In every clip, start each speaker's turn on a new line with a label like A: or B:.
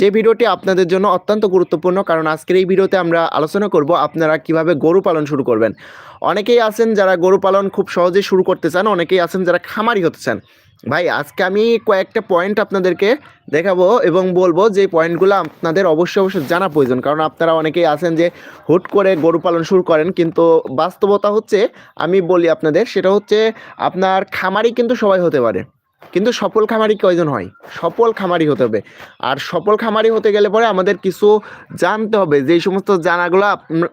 A: যে ভিডিওটি আপনাদের জন্য অত্যন্ত গুরুত্বপূর্ণ, কারণ আজকের এই ভিডিওতে আমরা আলোচনা করব আপনারা কীভাবে গরু পালন শুরু করবেন। অনেকেই আছেন যারা গরু পালন খুব সহজে শুরু করতে চান, অনেকেই আছেন যারা খামারি হতে চান। ভাই, আজকে আমি কয়েকটা পয়েন্ট আপনাদেরকে দেখাবো এবং বলব যে পয়েন্টগুলো আপনাদের অবশ্যই অবশ্যই জানা প্রয়োজন। কারণ আপনারা অনেকেই আছেন যে হুট করে গরু পালন শুরু করেন, কিন্তু বাস্তবতা হচ্ছে, আমি বলি আপনাদের, সেটা হচ্ছে আপনার খামারি কিন্তু সবাই হতে পারে। কিন্তু সফল খামারি কয়জন হয়? সফল খামারি হতে হবে। আর সফল খামারি হতে গেলে পরে আমাদের কিছু জানতে হবে। যেই সমস্ত জানাগুলো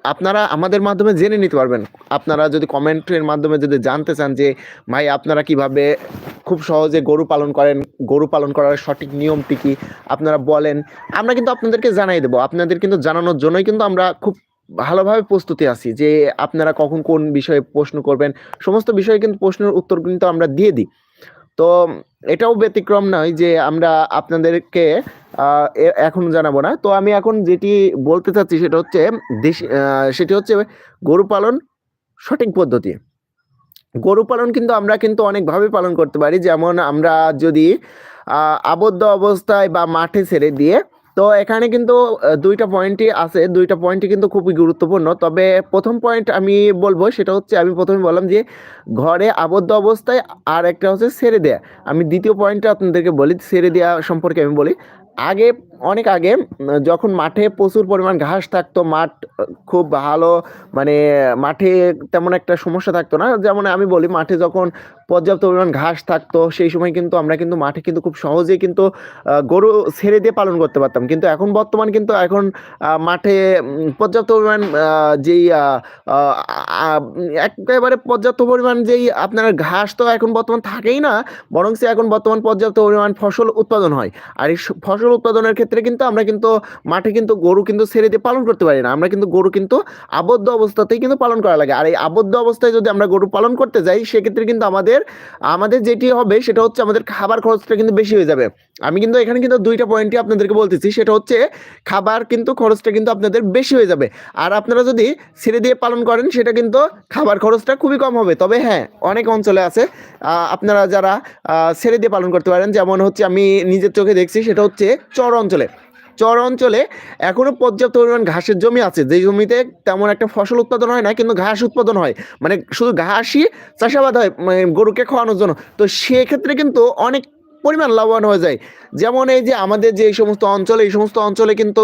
A: আপনারা আমাদের মাধ্যমে জেনে নিতে পারবেন। আপনারা যদি কমেন্টের মাধ্যমে যদি জানতে চান যে, ভাই, আপনারা কীভাবে খুব সহজে গরু পালন করেন? গরু পালন করার সঠিক নিয়মটি কি? আপনারা বলেন। আমরা কিন্তু আপনাদেরকে জানাই দেবো। আপনাদের কিন্তু জানানোর জন্যই কিন্তু আমরা খুব ভালোভাবে প্রস্তুতি আছি যে, আপনারা কখন কোন বিষয়ে প্রশ্ন করবেন। সমস্ত বিষয়ে কিন্তু প্রশ্নের উত্তর কিন্তু আমরা দিয়ে দিই। তো এটাও ব্যতিক্রম নয় যে আমরা আপনাদেরকে এখন জানাব না। তো আমি এখন যেটি বলতে চাচ্ছি সেটা হচ্ছে দেশি সেটি হচ্ছে গরু পালন সঠিক পদ্ধতি। গরু পালন কিন্তু আমরা কিন্তু অনেকভাবে পালন করতে পারি। যেমন আমরা যদি আবদ্ধ অবস্থায় বা মাঠে ছেড়ে দিয়ে তো এখানে কিন্তু দুইটা পয়েন্টই আছে। দুইটা পয়েন্টই কিন্তু খুবই গুরুত্বপূর্ণ। তবে প্রথম পয়েন্ট আমি বলব, সেটা হচ্ছে আমি প্রথমে বললাম যে, ঘরে আবদ্ধ অবস্থায় আর একটা হচ্ছে ছেড়ে দেয়া। আমি দ্বিতীয় পয়েন্টটা আপনাদেরকে বলি, ছেড়ে দেওয়া সম্পর্কে আমি বলি। আগে, অনেক আগে, যখন মাঠে প্রচুর পরিমাণ ঘাস থাকতো, মাঠ খুব ভালো মানে মাঠে তেমন একটা সমস্যা থাকতো না। যেমন আমি বলি, মাঠে যখন পর্যাপ্ত পরিমাণ ঘাস থাকতো, সেই সময় কিন্তু আমরা কিন্তু মাঠে কিন্তু খুব সহজেই কিন্তু গরু ছেড়ে দিয়ে পালন করতে পারতাম। কিন্তু এখন বর্তমান কিন্তু এখন মাঠে পর্যাপ্ত পরিমাণ যেই একেবারে পর্যাপ্ত পরিমাণ যেই আপনার ঘাস তো এখন বর্তমান থাকেই না বরং সে এখন বর্তমান পর্যাপ্ত পরিমাণ ফসল উৎপাদন হয়। আর এই ফসল উৎপাদনের ক্ষেত্রে কিন্তু আমরা কিন্তু, মাঠে কিন্তু গরু কিন্তু ছেড়ে দিয়ে পালন করতে পারি না। আমরা কিন্তু গরু কিন্তু আবদ্ধ অবস্থাতেই কিন্তু পালন করা লাগে। আর এই আবদ্ধ অবস্থায় যদি আমরা গরু পালন করতে যাই, সেক্ষেত্রে কিন্তু আমাদের আমাদের আমাদের যেটি হবে সেটা হচ্ছে আমাদের খাবার খরচটা কিন্তু বেশি হয়ে যাবে। আমি কিন্তু এখানে কিন্তু দুইটা পয়েন্টই আপনাদেরকে বলতেছি, সেটা হচ্ছে খাবার কিন্তু খরচটা কিন্তু আপনাদের বেশি হয়ে যাবে। আর আপনারা যদি ছেড়ে দিয়ে পালন করেন, সেটা কিন্তু খাবার খরচটা খুবই কম হবে। তবে হ্যাঁ অনেক অঞ্চলে আছে আপনারা যারা ছেড়ে দিয়ে পালন করতে পারেন, যেমন হচ্ছে আমি নিজের চোখে দেখছি, সেটা হচ্ছে চর অঞ্চলে। চর অঞ্চলে এখনও পর্যাপ্ত পরিমাণ ঘাসের জমি আছে। যে জমিতে তেমন একটা ফসল উৎপাদন হয় না, কিন্তু ঘাস উৎপাদন হয়। মানে শুধু ঘাসই চাষাবাদ হয় মানে গরুকে খাওয়ানোর জন্য। তো সেক্ষেত্রে কিন্তু অনেক পরিমাণ লাভবান হয়ে যায়। যেমন এই যে আমাদের যে এই সমস্ত অঞ্চলে, এই সমস্ত অঞ্চলে কিন্তু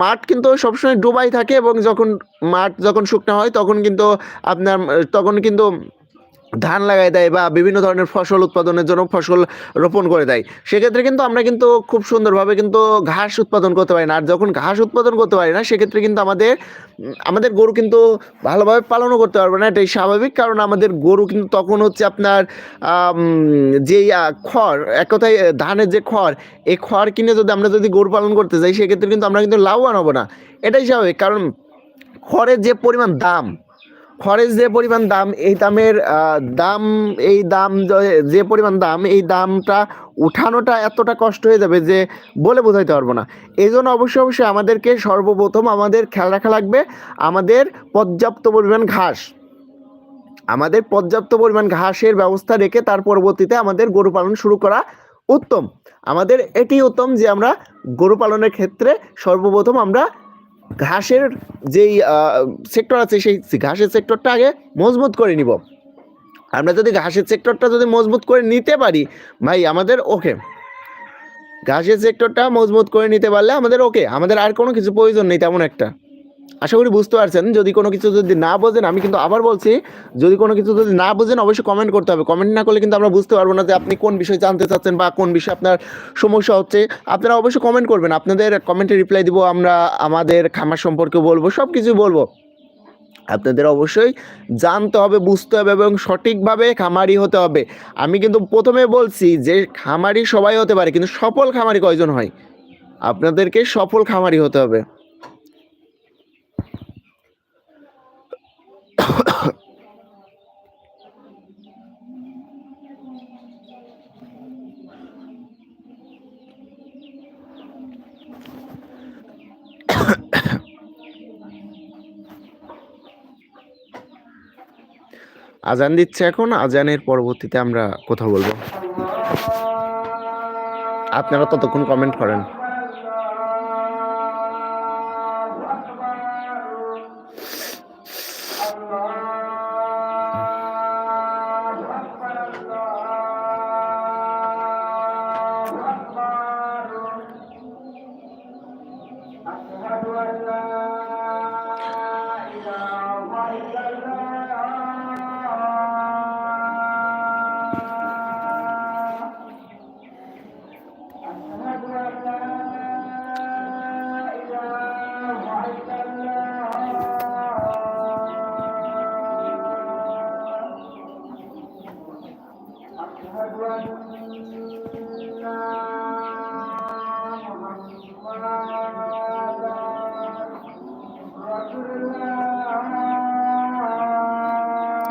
A: মাঠ কিন্তু সবসময় ডুবাই থাকে এবং যখন মাঠ যখন শুকনো হয়, তখন কিন্তু আপনার, তখন কিন্তু ধান লাগাই দেয় বা বিভিন্ন ধরনের ফসল উৎপাদনের জন্য ফসল রোপণ করে দেয়। সেক্ষেত্রে কিন্তু আমরা কিন্তু খুব সুন্দরভাবে কিন্তু ঘাস উৎপাদন করতে পারি না। আর যখন ঘাস উৎপাদন করতে পারি না, সেক্ষেত্রে কিন্তু আমাদের আমাদের গরু কিন্তু ভালোভাবে পালনও করতে পারবে না। এটাই স্বাভাবিক, কারণ আমাদের গরু কিন্তু তখন হচ্ছে আপনার যেই খড়, এক কথায় ধানের যে খড়, এই খড় কিনে যদি আমরা যদি গরু পালন করতে যাই, সেক্ষেত্রে কিন্তু আমরা কিন্তু লাভবান হব না। এটাই স্বাভাবিক, কারণ খড়ের যে পরিমাণ দাম খড়ের যে পরিমাণ দাম, এই দামের দাম, এই দাম, যে পরিমাণ দাম, এই দামটা উঠানোটা এতটা কষ্ট হয়ে যাবে যে বলে বোঝাইতে পারব না। এই জন্য অবশ্যই অবশ্যই আমাদেরকে সর্বপ্রথম আমাদের খেয়াল রাখা লাগবে, আমাদের পর্যাপ্ত পরিমাণ ঘাস। আমাদের পর্যাপ্ত পরিমাণ ঘাসের ব্যবস্থা রেখে তার পরবর্তীতে আমাদের গরু পালন শুরু করা উত্তম। আমাদের এটি উত্তম যে আমরা গরু পালনের ক্ষেত্রে সর্বপ্রথম আমরা ঘাসের যেই সেক্টর আছে, সেই ঘাসের সেক্টরটা আগে মজবুত করে নিব। আমরা যদি ঘাসের সেক্টরটা যদি মজবুত করে নিতে পারি, ভাই, আমাদের ওকে ঘাসের সেক্টরটা মজবুত করে নিতে পারলে আমাদের ওকে আমাদের আর কোনো কিছু প্রয়োজন নেই তেমন একটা। আশা করি বুঝতে পারছেন। যদি কোনো কিছু যদি না বোঝেন, আমি কিন্তু আবার বলছি, যদি কোনো কিছু যদি না বোঝেন, অবশ্যই কমেন্ট করতে হবে। কমেন্ট না করলে কিন্তু আমরা বুঝতে পারব না যে আপনি কোন বিষয় জানতে চাচ্ছেন বা কোন বিষয়ে আপনার সমস্যা হচ্ছে। আপনারা অবশ্যই কমেন্ট করবেন। আপনাদের কমেন্টে রিপ্লাই দিব, আমরা আমাদের খামার সম্পর্কে বলব সব কিছু বলব। আপনাদের অবশ্যই জানতে হবে, বুঝতে হবে এবং সঠিকভাবে খামারি হতে হবে। আমি কিন্তু প্রথমে বলছি যে খামারি সবাই হতে পারে, কিন্তু সফল খামারি কয়জন হয়? আপনাদেরকে সফল খামারি হতে হবে। আজান দিচ্ছে এখন আজানের পরবর্তীতে আমরা কথা বলব। আপনারা ততক্ষণ কমেন্ট করেন।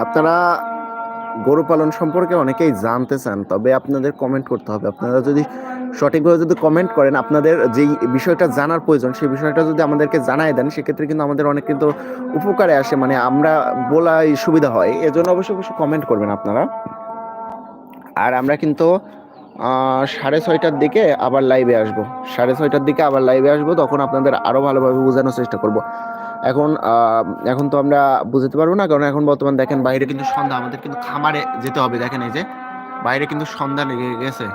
A: আপনারা গরু পালন সম্পর্কে অনেকেই জানতে চান, তবে আপনাদের কমেন্ট করতে হবে। আপনারা যদি সঠিকভাবে যদি কমেন্ট করেন, আপনাদের যেই বিষয়টা জানার প্রয়োজন, সেই বিষয়টা যদি আমাদেরকে জানাই দেন, সেক্ষেত্রে কিন্তু আমাদের অনেক কিন্তু উপকারে আসে মানে আমরা বলাই সুবিধা হয়। এজন্য অবশ্যই অবশ্যই কমেন্ট করবেন আপনারা। আর আমরা কিন্তু সাড়ে ছয়টার দিকে আবার লাইভে আসব। সাড়ে ছয়টার দিকে আবার লাইভে আসব, তখন আপনাদের আরও ভালোভাবে বোঝানোর চেষ্টা করব। এখন এখন তো আমরা বুঝতে পারব না, কারণ এখন বর্তমান দেখেন বাইরে কিন্তু সন্ধ্যা, আমাদের কিন্তু খামারে যেতে হবে। দেখেন এই যে, বাইরে কিন্তু সন্ধ্যা লেগে গেছে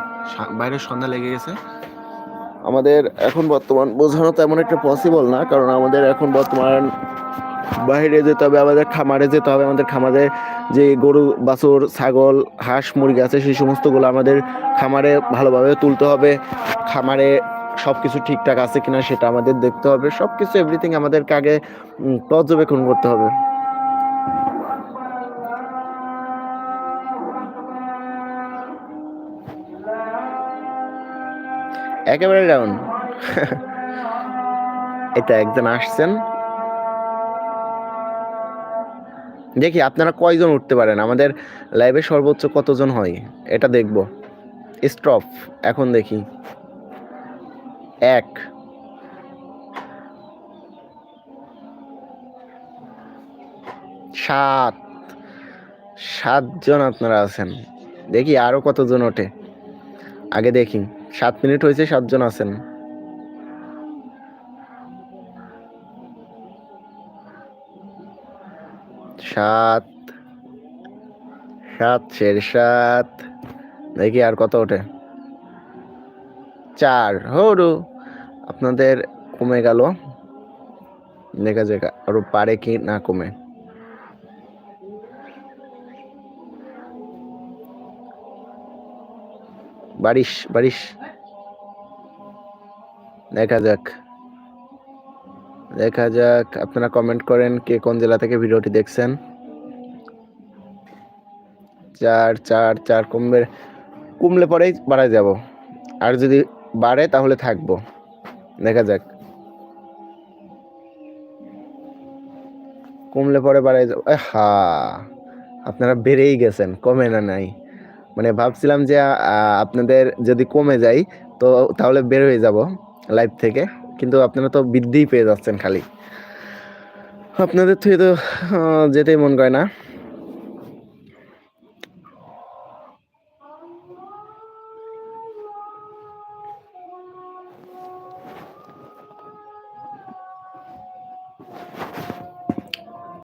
A: বাইরে সন্ধ্যা লেগে গেছে। আমাদের এখন বর্তমান বোঝানো তেমন একটা পসিবল না, কারণ আমাদের এখন বর্তমান বাইরে যেতে হবে, আমাদের খামারে যেতে হবে, আমাদের খামারে যে গরু, বাছুর, ছাগল, হাঁস, মুরগি আছে, সেই সমস্তগুলো আমাদের খামারে ভালোভাবে তুলতে হবে। খামারে সব কিছু ঠিকঠাক আছে কিনা সেটা আমাদের দেখতে হবে। সবকিছু এভরিথিং আমাদেরকে আগে পর্যবেক্ষণ করতে হবে। একেবারে ডাউন এটা একজন আসছেন। দেখি আপনারা কয়জন উঠতে পারেন? আমাদের লাইভে সর্বোচ্চ কতজন হয়? এটা দেখব। স্টপ এখন দেখি। এক। সাত। সাতজন আপনারা আছেন। দেখি আরও কতজন ওঠে। আগে দেখি। সাত মিনিট হয়েছে, সাতজন আছেন। সাত। সাত, শের সাত। দেখি আর কত ওঠে। চার। হরু। আপনাদের কমে গেল। দেখা যাক আরও পারে কি না কমে। বারিশ বারিশ। দেখা যাক। দেখা যাক, আপনারা কমেন্ট করেন কে কোন জেলা থেকে ভিডিওটি দেখছেন। চার চার চার কমবে, কমলে পরেই বাড়ায় যাব। আর যদি বাড়ে তাহলে থাকব। দেখা যাক। কমলে পরে বাড়ায় যাব। হা, আপনারা বেড়েই গেছেন, কমে না নাই। মানে ভাবছিলাম যে আপনাদের যদি কমে যায় তো তাহলে বের হয়ে যাব লাইভ থেকে। কিন্তু আপনারা তো বৃদ্ধিই পেয়ে যাচ্ছেন খালি। আপনাদের থেকে তো যেতেই মন করে না।